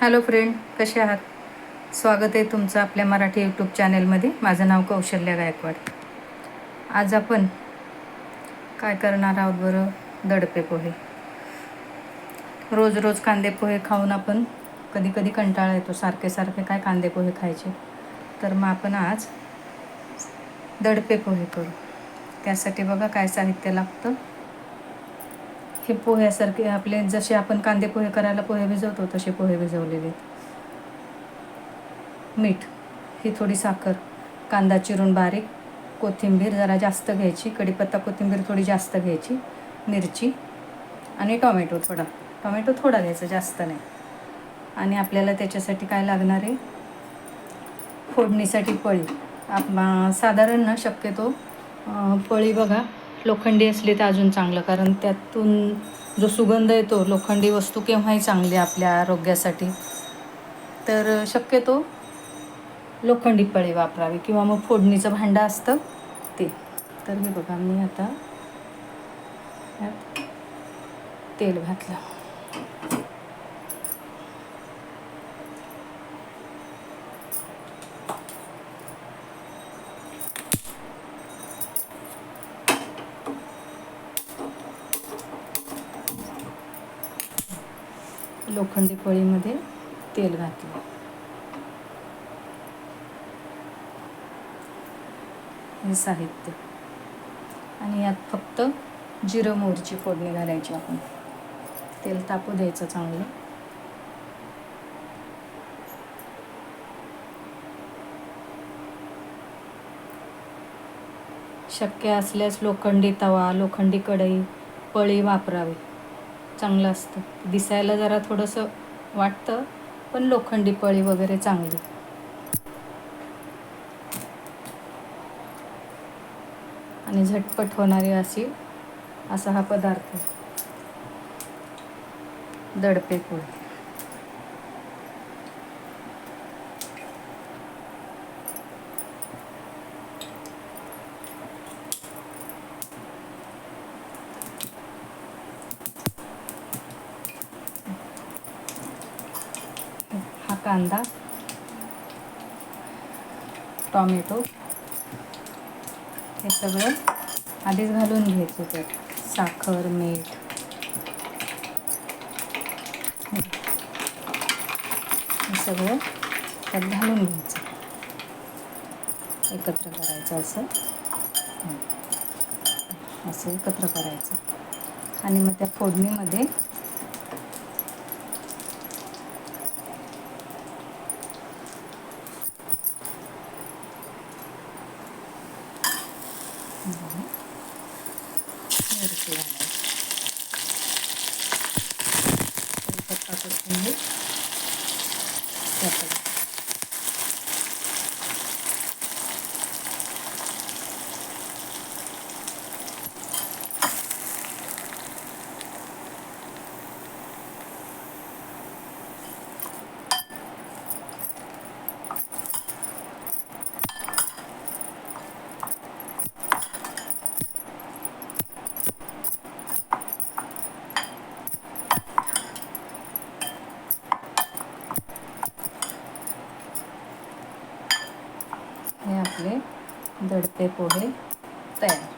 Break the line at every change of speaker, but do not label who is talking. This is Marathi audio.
हॅलो फ्रेंड कसे आहात? स्वागत आहे तुमचं आपल्या मराठी यूट्यूब चॅनेलमध्ये माझं नाव कौशल्य गायकवाड. आज आपण काय करणार आहोत बरं? दडपे पोहे. रोज रोज कांदे पोहे खाऊन आपण कधी कधी कंटाळा येतो. सारखे सारखे काय कांदे पोहे खायचे? तर मग आपण आज दडपे पोहे करू. त्यासाठी बघा काय साहित्य लागतं. हे पोह्यासारखे आपले जसे आपण कांदे पोहे करायला पोहे भिजवतो तसे पोहे भिजवलेले मीठ ही थोडी साखर कांदा चिरून बारीक कोथिंबीर जरा जास्त घ्यायची कढीपत्ता कोथिंबीर थोडी जास्त घ्यायची मिरची आणि टॉमॅटो थोडा. टॉमॅटो थोडा घ्यायचा जास्त नाही. आणि आपल्याला त्याच्यासाठी काय लागणार आहे? फोडणीसाठी पळी. आप साधारण ना शक्यतो पळी बघा. लोखंडी असली तर अजून चांगलं कारण त्यातून जो सुगंध येतो लोखंडी वस्तू केव्हाही चांगली आपल्या आरोग्यासाठी. तर शक्यतो लोखंडी पळे वापरावी किंवा मग फोडणीचं भांडं असतं ते. तर हे बघा मी आता तेल घातलं. लोखंडी पळीमध्ये तेल घातलं. हे साहित्य. आणि यात फक्त जिरं मोहरीची फोडणी घालायची आपण. तेल तापू द्यायचं चांगलं. शक्य असल्यास लोखंडी तवा लोखंडी कढई पळी वापरावी. चांगलं असतं. दिसायला जरा थोडंसं वाटतं पण लोखंडी पळी वगैरे चांगली. आणि झटपट होणारी अशी असा हा पदार्थ. दडपे पोळी हा कांदा टॉमॅटो हे सगळं आधीच घालून घ्यायचं त्यात. साखर मीठ. हे सगळं त्यात घालून घ्यायचं. एकत्र करायचं असं. असं एकत्र करायचं. आणि मग त्या फोडणीमध्ये मिरची घालायची हे आपले दडपे पोहे तयार.